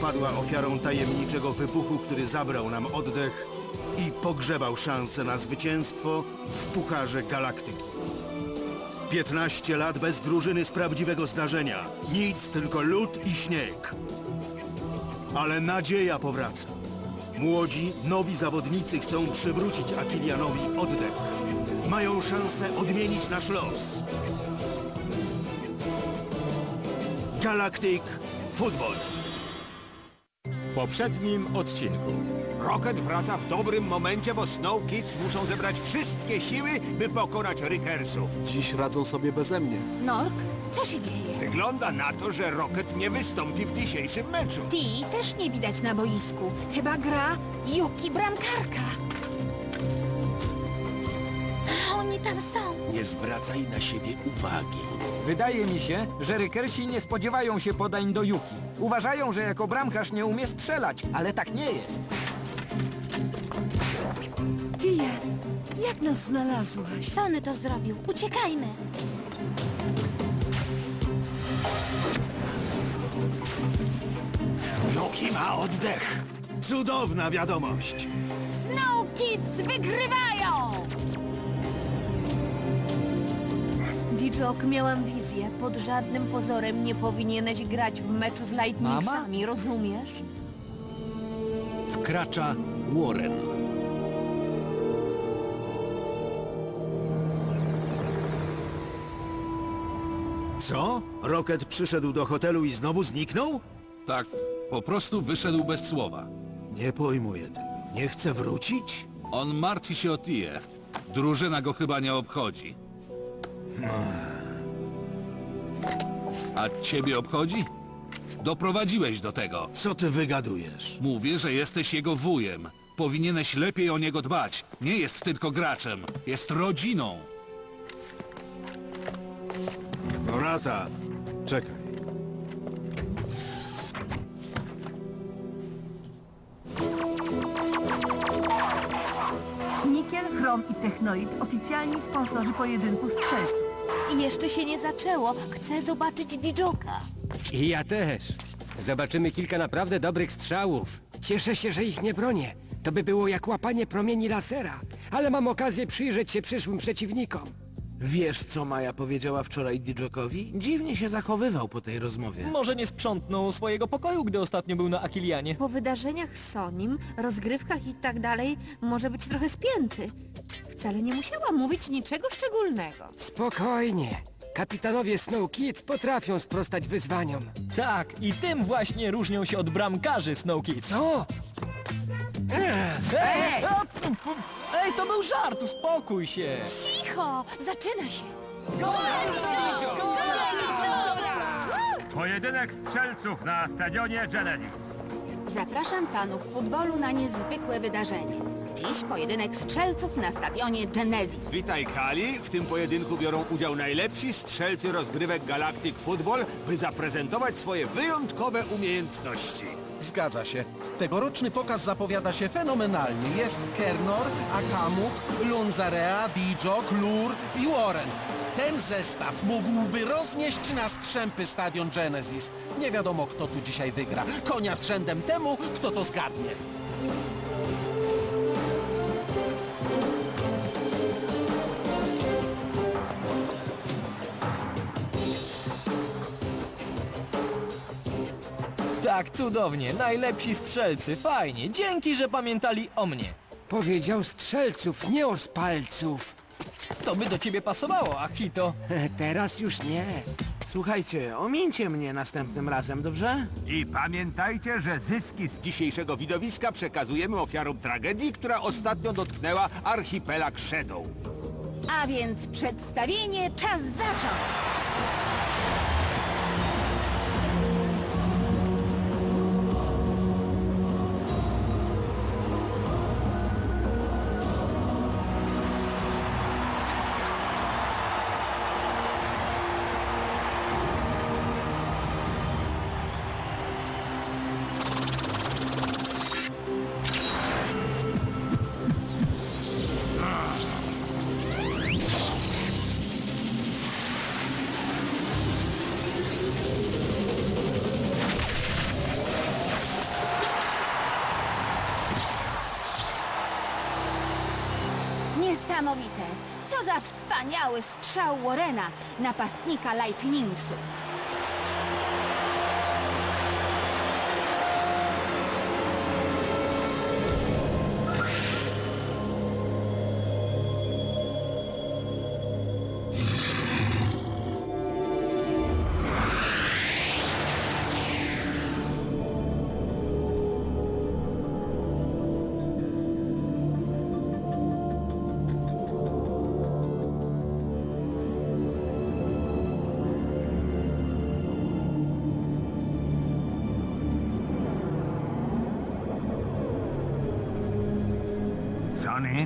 padła ofiarą tajemniczego wybuchu, który zabrał nam oddech i pogrzebał szansę na zwycięstwo w Pucharze Galaktyki. 15 lat bez drużyny z prawdziwego zdarzenia. Nic, tylko lód i śnieg. Ale nadzieja powraca. Młodzi, nowi zawodnicy chcą przywrócić Akilianowi oddech. Mają szansę odmienić nasz los. Galactic Football. W poprzednim odcinku. Rocket wraca w dobrym momencie, bo Snow Kids muszą zebrać wszystkie siły, by pokonać Rickersów. Dziś radzą sobie beze mnie. Nork, co się dzieje? Wygląda na to, że Rocket nie wystąpi w dzisiejszym meczu. Ti też nie widać na boisku. Chyba gra Yuki Bramkarka. Tam są. Nie zwracaj na siebie uwagi. Wydaje mi się, że Rykersi nie spodziewają się podań do Yuki. Uważają, że jako bramkarz nie umie strzelać, ale tak nie jest. Tia, jak nas znalazłaś? Sony to zrobił. Uciekajmy. Yuki ma oddech. Cudowna wiadomość. Snow Kids wygrywają! Dijok, miałam wizję. Pod żadnym pozorem nie powinieneś grać w meczu z Lightningsami, rozumiesz? Wkracza Warren. Co? Rocket przyszedł do hotelu i znowu zniknął? Tak, po prostu wyszedł bez słowa. Nie pojmuję tego. Nie chce wrócić? On martwi się o Tię. Drużyna go chyba nie obchodzi. A ciebie obchodzi? Doprowadziłeś do tego. Co ty wygadujesz? Mówię, że jesteś jego wujem. Powinieneś lepiej o niego dbać. Nie jest tylko graczem, jest rodziną. Rata, czekaj. I Technoid oficjalni sponsorzy pojedynku strzelców. I jeszcze się nie zaczęło. Chcę zobaczyć Dijoka. I ja też. Zobaczymy kilka naprawdę dobrych strzałów. Cieszę się, że ich nie bronię. To by było jak łapanie promieni lasera. Ale mam okazję przyjrzeć się przyszłym przeciwnikom. Wiesz, co Maja powiedziała wczoraj Dijokowi? Dziwnie się zachowywał po tej rozmowie. Może nie sprzątnął swojego pokoju, gdy ostatnio był na Akilianie. Po wydarzeniach z Sonim, rozgrywkach i tak dalej, może być trochę spięty. Wcale nie musiała mówić niczego szczególnego. Spokojnie. Kapitanowie Snow Kids potrafią sprostać wyzwaniom. Tak, i tym właśnie różnią się od bramkarzy Snow Kids. Co? Ej! Ej, to był żart, uspokój się! Cicho! Zaczyna się. Pojedynek strzelców na stadionie Genesis. Zapraszam fanów futbolu na niezwykłe wydarzenie. Dziś pojedynek strzelców na stadionie Genesis. Witaj Kali. W tym pojedynku biorą udział najlepsi strzelcy rozgrywek Galactic Football, by zaprezentować swoje wyjątkowe umiejętności. Zgadza się. Tegoroczny pokaz zapowiada się fenomenalnie. Jest Kernor, Akamu, Lunzarea, Dijok, Lur i Warren. Ten zestaw mógłby roznieść na strzępy stadion Genesis. Nie wiadomo, kto tu dzisiaj wygra. Konia z rzędem temu, kto to zgadnie. Tak, cudownie, najlepsi strzelcy, fajnie. Dzięki, że pamiętali o mnie. Powiedział strzelców, nie ospalców. To by do ciebie pasowało, Achito. Teraz już nie. Słuchajcie, omińcie mnie następnym razem, dobrze? I pamiętajcie, że zyski z dzisiejszego widowiska przekazujemy ofiarom tragedii, która ostatnio dotknęła archipelag Shadow. A więc przedstawienie czas zacząć! Wspaniały strzał Warrena, napastnika Lightningsów.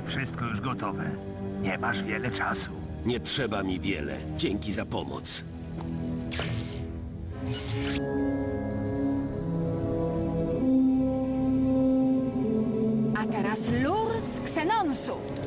Wszystko już gotowe. Nie masz wiele czasu. Nie trzeba mi wiele. Dzięki za pomoc. A teraz lur z ksenonsów.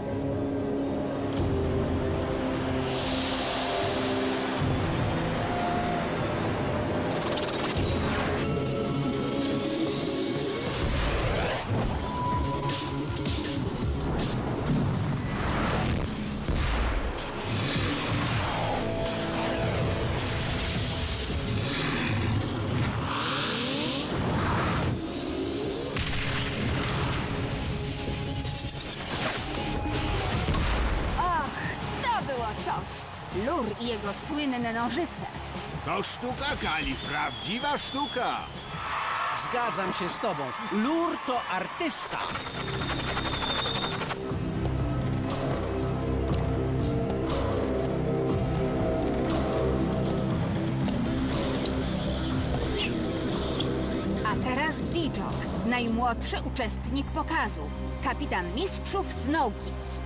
Coś. Lur i jego słynne nożyce. To sztuka, Kali, prawdziwa sztuka. Zgadzam się z tobą. Lur to artysta. A teraz Dijok, najmłodszy uczestnik pokazu. Kapitan mistrzów Snow Kids.